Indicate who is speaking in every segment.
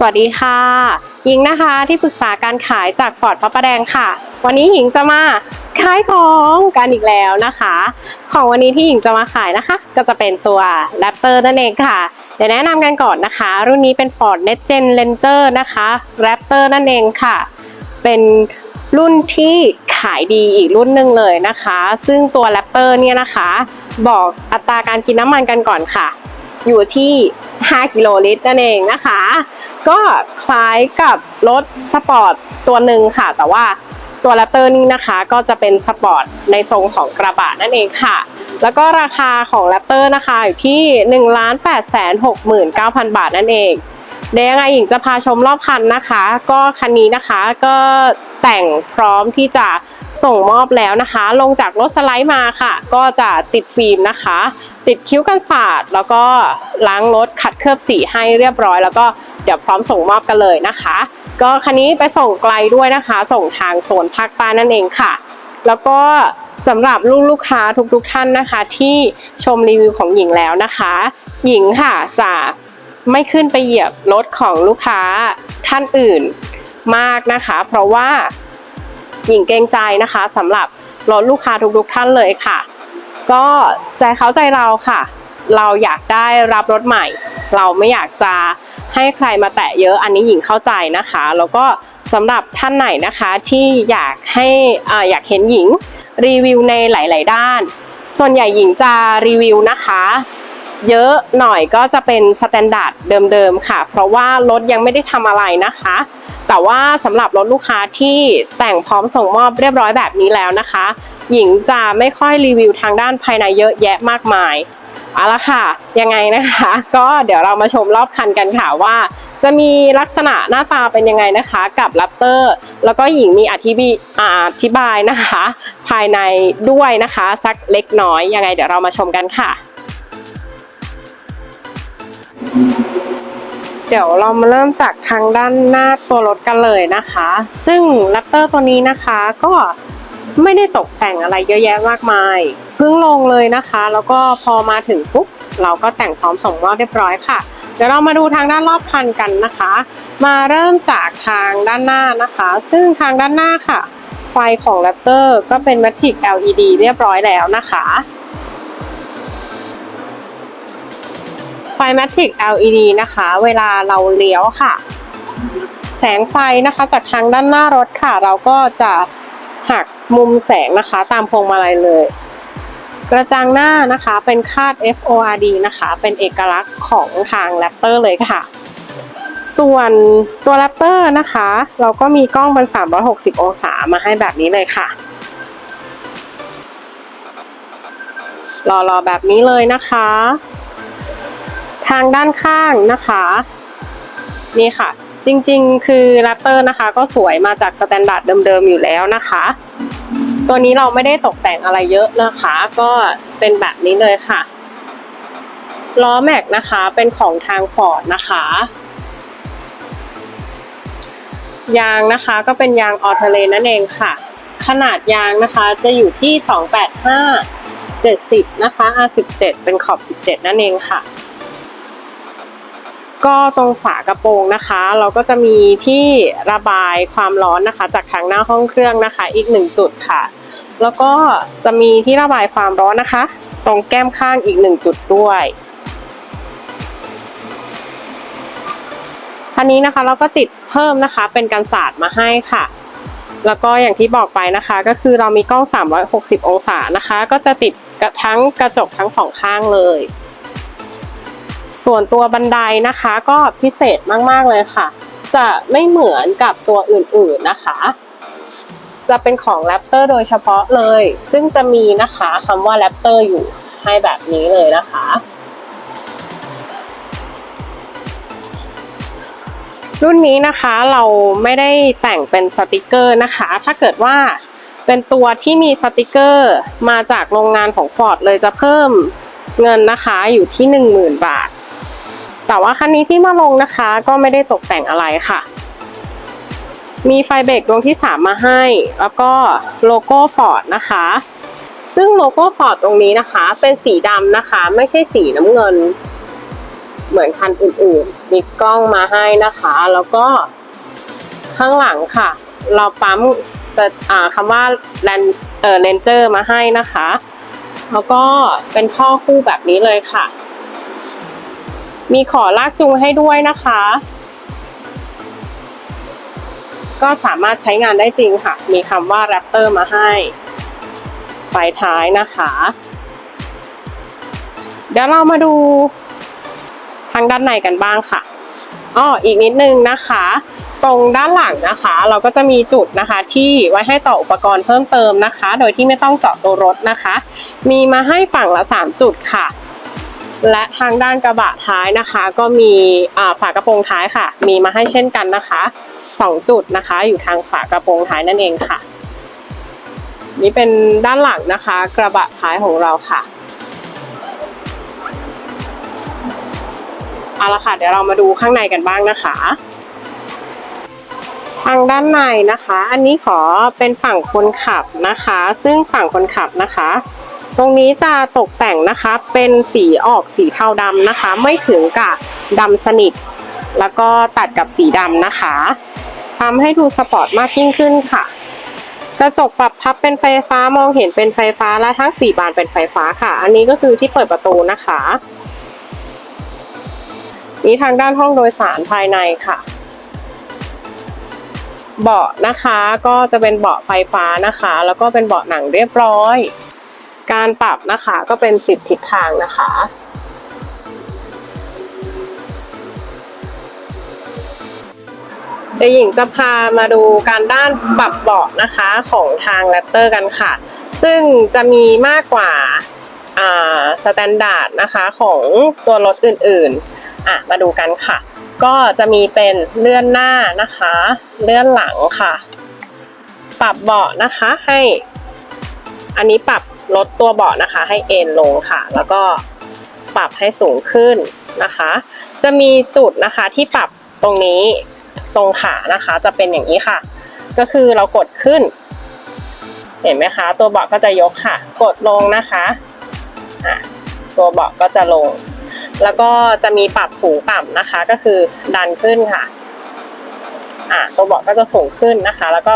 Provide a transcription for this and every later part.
Speaker 1: สวัสดีค่ะ หญิงนะคะที่ปรึกษาการขายจากฟอร์ดพระประแดงค่ะ วันนี้หญิงจะมาขายของกันอีกแล้วนะคะ ของวันนี้ที่หญิงจะมาขายนะคะ ก็จะเป็นตัว Raptor นั่นเองค่ะเดี๋ยวแนะนำกันก่อนนะคะ รุ่นนี้เป็น Ford NextGen Ranger นะคะ Raptor นั่นเองค่ะ เป็นรุ่นที่ขายดีอีกรุ่นหนึ่งเลยนะคะ ซึ่งตัว Raptor เนี่ยนะคะ บอกอัตราการกินน้ำมันกันก่อนค่ะ อยู่ที่ 5 กิโลลิตรนั่นเองนะคะ ก็คล้ายกับรถสปอร์ตตัวหนึ่งค่ะ แต่ว่าตัว Raptor นี่นะคะก็จะเป็นสปอร์ตในทรงของกระบะนั่นเองค่ะ แล้วก็ราคาของ Raptor นะคะอยู่ที่ 1 8 6 9 0 0 0 บาทนั่นเองเดี๋ยวยังไงหญิงจะพาชมรอบคันนะคะ ก็คันนี้นะคะก็แต่งพร้อมที่จะส่งมอบแล้วนะคะ ลงจากรถสไลด์มาค่ะ ก็จะติดฟิล์มนะคะ ติดคิ้วกันศาสตร์แล้วก็ล้างรถขัดเคลือบสีให้เรียบร้อย แล้วก็ เดี๋ยวพร้อมส่งมอบกันเลยนะคะ ก็คันนี้ไปส่งไกลด้วยนะคะ ส่งทางโซนภาคใต้นั่นเองค่ะ แล้วก็สำหรับลูกลูกค้าทุกๆทท่านนะคะ ที่ชมรีวิวของหญิงแล้วนะคะ หญิงค่ะจะไม่ขึ้นไปเหยียบรถของลูกค้าท่านอื่นมากนะคะ เพราะว่าหญิงเกรงใจนะคะสำหรับรถลูกค้าทุกๆท่านเลยค่ะ ก็ใจเขาใจเราค่ะ เราอยากได้รับรถใหม่ เราไม่อยากจะ ให้ใครมาแตะเยอะอันนี้หญิงเข้าใจนะคะ แล้วก็สำหรับท่านไหนนะคะที่อยากให้อ่าอยากเห็นหญิงรีวิวในหลาย ๆ ด้าน ส่วนใหญ่หญิงจะรีวิวนะคะเยอะหน่อยก็จะเป็นสแตนดาร์ดเดิมๆค่ะ เพราะว่ารถยังไม่ได้ทำอะไรนะคะ แต่ว่าสำหรับรถลูกค้าที่แต่งพร้อมส่งมอบเรียบร้อยแบบนี้แล้วนะคะ หญิงจะไม่ค่อยรีวิวทางด้านภายในเยอะแยะมากมาย เอาละค่ะ ยังไงนะคะ ก็เดี๋ยวเรามาชมรอบคันกันค่ะว่า จะมีลักษณะหน้าตาเป็นยังไงนะคะกับลัปเตอร์ แล้วก็หญิงมีอธิบอ่าอธิบายนะคะ ภายในด้วยนะคะสักเล็กน้อย ยังไงเดี๋ยวเรามาชมกันค่ะ เดี๋ยวเรามาเริ่มจากทางด้านหน้าตัวรถกันเลยนะคะ ซึ่ง Raptor ตัวนี้นะคะก็ ไม่ได้ตกแต่งอะไรเยอะแยะมากมายเพิ่งลงเลยนะคะ แล้วก็พอมาถึงปุ๊บเราก็แต่งพร้อมส่งมอบเรียบร้อยค่ะเดี๋ยวเรามาดูทางด้านรอบคันกันนะคะ มาเริ่มจากทางด้านหน้านะคะ ซึ่งทางด้านหน้าค่ะ ไฟของ Raptor ก็เป็น Matic LED เรียบร้อยแล้วนะคะไฟ Matic LED นะคะ เวลาเราเลี้ยวค่ะ แสงไฟนะคะจากทางด้านหน้ารถค่ะ เราก็จะหัก มุมแสงนะคะตามพวงมาลัยเลย กระจังหน้านะคะเป็นคาด FORD นะคะ เป็นเอกลักษณ์ของทาง Raptor เลยค่ะ ส่วนตัว Raptor นะคะ เราก็มีกล้องบน360 องศามาให้แบบนี้เลยค่ะรอๆแบบนี้เลยนะคะ ทางด้านข้างนะคะ นี่ค่ะ จริงๆ คือ Raptor นะคะ ก็สวยมาจากสแตนดาร์ดเดิมๆอยู่แล้วนะคะ ตัวนี้เราไม่ได้ตกแต่งอะไรเยอะนะคะ ก็เป็นแบบนี้เลยค่ะล้อแม็กนะคะเป็นของทางฟอร์ดนะคะยางนะคะก็เป็นยางออเทเลนั่นเองค่ะ ขนาดยางนะคะจะอยู่ที่ 285 70 นะคะ R17 เป็นขอบ 17 นั่นเองค่ะ ก็ตรงฝากระโปรงนะคะ เราก็จะมีที่ระบายความร้อนนะคะ จากทางหน้าห้องเครื่องนะคะ อีกหนึ่งจุดค่ะ แล้วก็จะมีที่ระบายความร้อนนะคะ ตรงแก้มข้างอีกหนึ่งจุดด้วยอันนี้นะคะเราก็ติดเพิ่มนะคะเป็นกันศาสตร์มาให้ค่ะ แล้วก็อย่างที่บอกไปนะคะ ก็คือเรามีกล้อง 360 องศานะคะ ก็จะติดทั้งกระจกทั้งสองข้างเลย ส่วนตัวบันไดนะคะก็พิเศษมากๆเลยค่ะ จะไม่เหมือนกับตัวอื่นๆนะคะ จะเป็นของ Raptor โดยเฉพาะเลย ซึ่งจะมีนะคะคำว่า Raptor อยู่ให้แบบนี้เลยนะคะรุ่นนี้นะคะเราไม่ได้แต่งเป็นสติกเกอร์นะคะ ถ้าเกิดว่าเป็นตัวที่มีสติกเกอร์มาจากโรงงานของ Ford เลยจะเพิ่มเงินนะคะอยู่ที่ 10,000 บาท แต่ว่าคันนี้ที่มาลงนะคะ ก็ไม่ได้ตกแต่งอะไรค่ะ มีไฟเบรกดวงที่ 3 มาให้ แล้วก็โลโก้ Ford นะคะ ซึ่งโลโก้ Ford ตรงนี้นะคะ เป็นสีดำนะคะ ไม่ใช่สีน้ำเงิน เหมือนคันอื่นๆ มีกล้องมาให้นะคะ แล้วก็ข้างหลังค่ะ เราปั๊มอ่าคำว่าแลนเออเลนเจอร์มาให้นะคะ แล้วก็เป็นท่อคู่แบบนี้เลยค่ะ มีขอลากจูงให้ด้วยนะคะ ก็สามารถใช้งานได้จริงค่ะ มีคำว่า Raptor มาให้ไฟท้ายนะคะ เดี๋ยวเรามาดูทางด้านในกันบ้างค่ะอ้ออีกนิดนึงนะคะ ตรงด้านหลังนะคะ เราก็จะมีจุดนะคะที่ไว้ให้ต่ออุปกรณ์เพิ่มเติมนะคะ โดยที่ไม่ต้องเจาะตัวรถนะคะ มีมาให้ฝั่งละ 3 จุดค่ะ และทางด้านกระบะท้ายนะคะ ก็มีฝากระโปรงท้ายค่ะ มีมาให้เช่นกันนะคะสองจุดนะคะ อยู่ทางฝากระโปรงท้ายนั่นเองค่ะ นี่เป็นด้านหลังนะคะ กระบะท้ายของเราค่ะเอาละค่ะเดี๋ยวเรามาดูข้างในกันบ้างนะคะ ทางด้านในนะคะ อันนี้ขอเป็นฝั่งคนขับนะคะ ซึ่งฝั่งคนขับนะคะ ตรงนี้จะตกแต่งนะคะเป็นสีออกสีเทาดำนะคะ ไม่ถึงกับดำสนิท แล้วก็ตัดกับสีดำนะคะทำให้ดูสปอร์ตมากยิ่งขึ้นค่ะ กระจกปรับพับเป็นไฟฟ้ามองเห็นเป็นไฟฟ้าและทั้งสี่บานเป็นไฟฟ้าค่ะ อันนี้ก็คือที่เปิดประตูนะคะนี้ทางด้านห้องโดยสารภายในค่ะ เบาะนะคะก็จะเป็นเบาะไฟฟ้านะคะ แล้วก็เป็นเบาะหนังเรียบร้อย การปรับนะคะก็เป็นสิบทิศทางนะคะ เดี๋ยวหญิงจะพามาดูการด้านปรับเบาะนะคะของทางแรปเตอร์กันค่ะ ซึ่งจะมีมากกว่าอ่าสแตนดาร์ดนะคะของตัวรถอื่นๆอะมาดูกันค่ะ ก็จะมีเป็นเลื่อนหน้านะคะ เลื่อนหลังค่ะ ปรับเบาะนะคะให้อันนี้ปรับ ลดตัวเบาะนะคะ ให้เอนลงค่ะ แล้วก็ปรับให้สูงขึ้นนะคะ จะมีจุดนะคะที่ปรับตรงนี้ตรงขานะคะจะเป็นอย่างนี้ค่ะ ก็คือเรากดขึ้น เห็นไหมคะ ตัวเบาะก็จะยกค่ะ กดลงนะคะะตัวเบาะก็จะลง แล้วก็จะมีปรับสูงต่ำนะคะ ก็คือดันขึ้นค่ะอะตัวเบาะก็จะสูงขึ้นนะคะ แล้วก็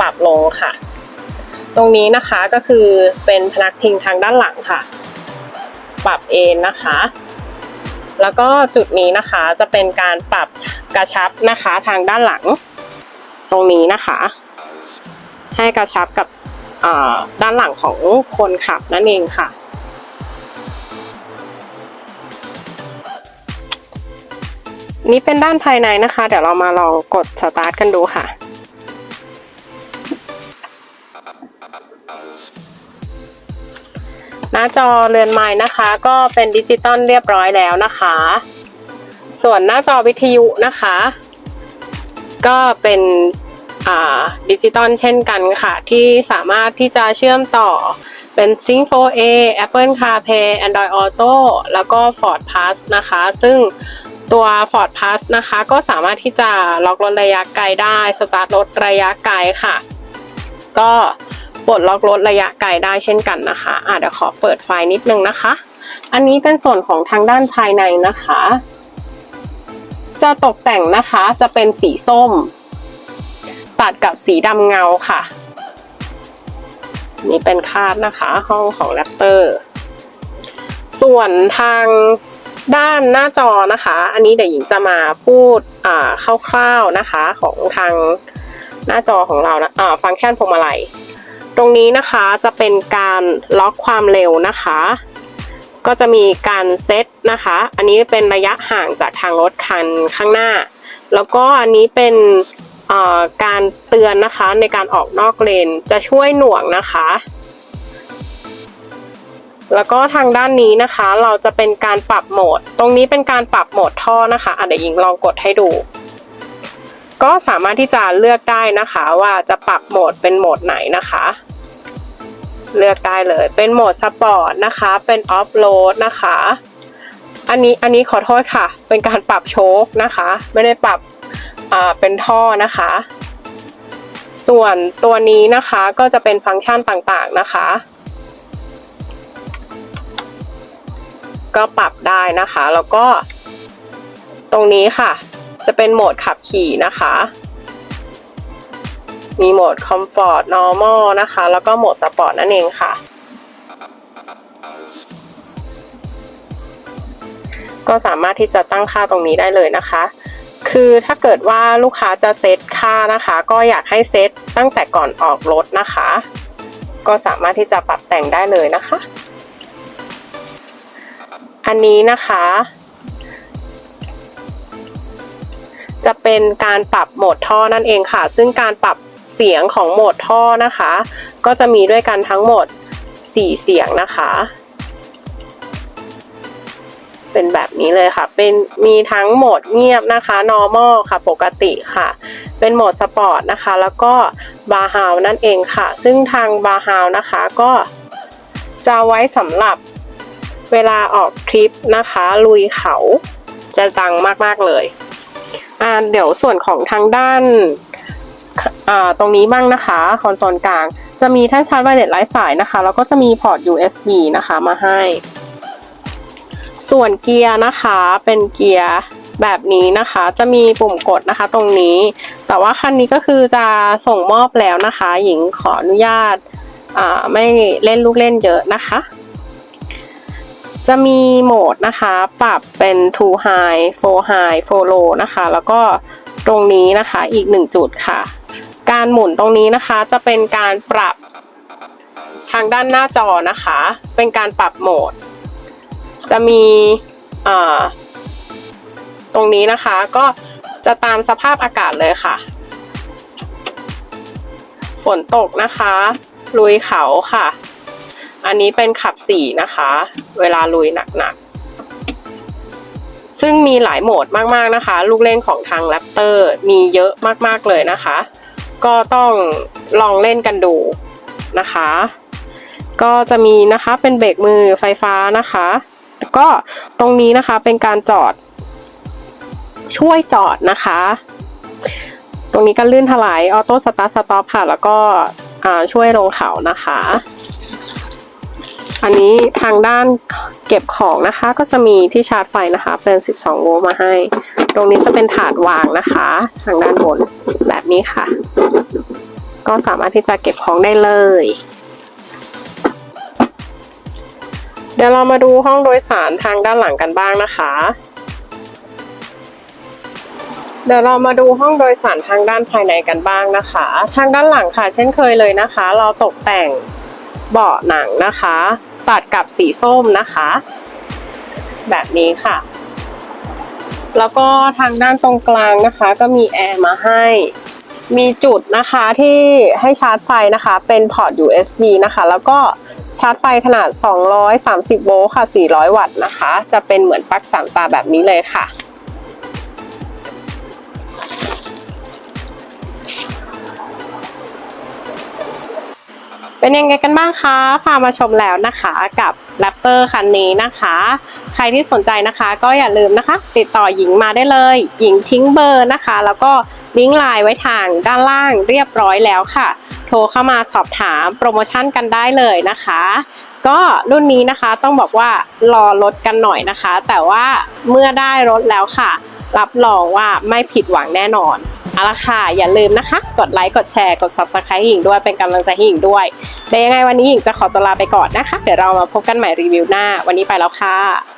Speaker 1: ปรับลงค่ะ ตรงนี้นะคะก็คือเป็นพนักพิงทางด้านหลังค่ะ ปรับเอนนะคะ แล้วก็จุดนี้นะคะจะเป็นการปรับกระชับนะคะทางด้านหลัง ตรงนี้นะคะ ให้กระชับกับด้านหลังของคนขับนั่นเองค่ะนี่เป็นด้านภายในนะคะ เดี๋ยวเรามาลองกดสตาร์ทกันดูค่ะ หน้าจอเรือนไม้นะคะ ก็เป็นดิจิตอลเรียบร้อยแล้วนะคะ ส่วนหน้าจอวิทยุนะคะ ก็เป็นดิจิตอลเช่นกันค่ะ ที่สามารถที่จะเชื่อมต่อเป็น Sync 4A Apple CarPlay Android Auto แล้วก็ Ford Pass นะคะ ซึ่งตัว Ford Pass นะคะ ก็สามารถที่จะล็อกรถระยะไกลได้ สตาร์ทรถระยะไกลค่ะ ก็ ปลดล็อกรถระยะไกลได้เช่นกันนะคะอะเดี๋ยวขอเปิดไฟนิดนึงนะคะ อันนี้เป็นส่วนของทางด้านภายในนะคะ จะตกแต่งนะคะจะเป็นสีส้ม ตัดกับสีดำเงาค่ะ นี่เป็นคาดนะคะ ห้องของแรปเตอร์ ส่วนทางด้านหน้าจอนะคะ อันนี้เดี๋ยวหญิงจะมาพูดอ่าคร่าวๆนะคะของทางหน้าจอของเรานะอ่าฟังก์ชันพวงมาลัย ตรงนี้นะคะจะเป็นการล็อกความเร็วนะคะ ก็จะมีการเซตนะคะ อันนี้เป็นระยะห่างจากทางรถคันข้างหน้า แล้วก็อันนี้เป็นการเตือนนะคะในการออกนอกเลนจะช่วยหน่วงนะคะ แล้วก็ทางด้านนี้นะคะ เราจะเป็นการปรับโหมด ตรงนี้เป็นการปรับโหมดท่อนะคะอะเดี๋ยวหญิงลองกดให้ดู ก็สามารถที่จะเลือกได้นะคะ ว่าจะปรับโหมดเป็นโหมดไหนนะคะ เลือกได้เลย เป็นโหมดสปอร์ตนะคะ เป็นออฟโรดนะคะ อันนี้อันนี้ขอโทษค่ะ เป็นการปรับโชคนะคะ ไม่ได้ปรับอ่าเป็นท่อนะคะ ส่วนตัวนี้นะคะก็จะเป็นฟังก์ชันต่างๆนะคะ ก็ปรับได้นะคะ แล้วก็ ตรงนี้ค่ะ จะเป็นโหมดขับขี่นะคะ มีโหมด Comfort Normal นะคะ แล้วก็โหมด Sport นั่นเองค่ะ ก็สามารถที่จะตั้งค่าตรงนี้ได้เลยนะคะ คือถ้าเกิดว่าลูกค้าจะเซตค่านะคะ ก็อยากให้เซตตั้งแต่ก่อนออกรถนะคะ ก็สามารถที่จะปรับแต่งได้เลยนะคะ อันนี้นะคะจะเป็นการปรับโหมดท่อนั่นเองค่ะ ซึ่งการปรับ เสียงของโหมดท่อนะคะ ก็จะมีด้วยกันทั้งหมด 4 เสียงนะคะ เป็นแบบนี้เลยค่ะ เป็นมีทั้งโหมดเงียบนะคะ normal ค่ะ ปกติค่ะ เป็นโหมดสปอร์ตนะคะ แล้วก็บาฮาวนั่นเองค่ะ ซึ่งทางบาฮาวนะคะก็จะไว้สำหรับเวลาออกทริปนะคะ ลุยเขาจะดังมาก ๆ เลยอ่าเดี๋ยวส่วนของทางด้าน ตรงนี้บ้างนะคะคอนโซลกลาง จะมีแท่นชาร์จไวเลสไร้สายนะคะ แล้วก็จะมีพอร์ต USB นะคะมาให้ ส่วนเกียร์นะคะเป็นเกียร์แบบนี้นะคะ จะมีปุ่มกดนะคะตรงนี้ แต่ว่าคันนี้ก็คือจะส่งมอบแล้วนะคะ หญิงขออนุญาตาไม่เล่นลูกเล่นเยอะนะคะ จะมีโหมดนะคะ ปรับเป็น two high four high four low นะคะ แล้วก็ตรงนี้นะคะอีกหนึ่งจุดค่ะ การหมุนตรงนี้นะคะจะเป็นการปรับทางด้านหน้าจอนะคะ เป็นการปรับโหมด จะมีตรงนี้นะคะก็จะตามสภาพอากาศเลยค่ะ ฝนตกนะคะ ลุยเขาค่ะ อันนี้เป็นขับสี่นะคะ เวลาลุยหนักๆ ซึ่งมีหลายโหมดมากๆนะคะ ลูกเล่นของทางแรปเตอร์มีเยอะมากๆเลยนะคะ ก็ต้องลองเล่นกันดูนะคะ ก็จะมีนะคะเป็นเบรกมือไฟฟ้านะคะก็ตรงนี้นะคะเป็นการจอด ช่วยจอดนะคะ ตรงนี้ก็ลื่นถลายออโต้สตาร์ทสต็อปค่ะ แล้วก็ช่วยลงเขานะคะ อันนี้ทางด้านเก็บของนะคะก็จะมีที่ชาร์จไฟนะคะ เป็น 12 โวลต์มาให้ ตรงนี้จะเป็นถาดวางนะคะ ทางด้านบนแบบนี้ค่ะ ก็สามารถที่จะเก็บของได้เลย เดี๋ยวเรามาดูห้องโดยสารทางด้านหลังกันบ้างนะคะเดี๋ยวเรามาดูห้องโดยสารทางด้านภายในกันบ้างนะคะ ทางด้านหลังค่ะ เช่นเคยเลยนะคะ เราตกแต่ง เบาะหนังนะคะ ตัดกับสีส้มนะคะ แบบนี้ค่ะ แล้วก็ทางด้านตรงกลางนะคะ ก็มีแอร์มาให้ มีจุดนะคะที่ให้ชาร์จไฟนะคะ เป็นพอร์ต USB นะคะ แล้วก็ชาร์จไฟขนาด 230 โวลต์ค่ะ 400 วัตต์นะคะ จะเป็นเหมือนปลั๊กสามตาแบบนี้เลยค่ะ เป็นยังไงกันบ้างคะ พามาชมแล้วนะคะกับแรปเปอร์คันนี้นะคะ ใครที่สนใจนะคะก็อย่าลืมนะคะ ติดต่อหญิงมาได้เลย หญิงทิ้งเบอร์นะคะ แล้วก็ลิงก์ไลน์ไว้ทางด้านล่างเรียบร้อยแล้วค่ะ โทรเข้ามาสอบถามโปรโมชั่นกันได้เลยนะคะ ก็รุ่นนี้นะคะต้องบอกว่ารอรถกันหน่อยนะคะ แต่ว่าเมื่อได้รถแล้วค่ะ รับรองว่าไม่ผิดหวังแน่นอน เอาละค่ะ อย่าลืมนะคะ กดไลค์ กดแชร์ กด subscribe ให้หญิงด้วย เป็นกำลังใจให้หญิงด้วยแต่ยังไงวันนี้หญิงจะขอตัวลาไปก่อนนะคะ เดี๋ยวเรามาพบกันใหม่รีวิวหน้า วันนี้ไปแล้วค่ะ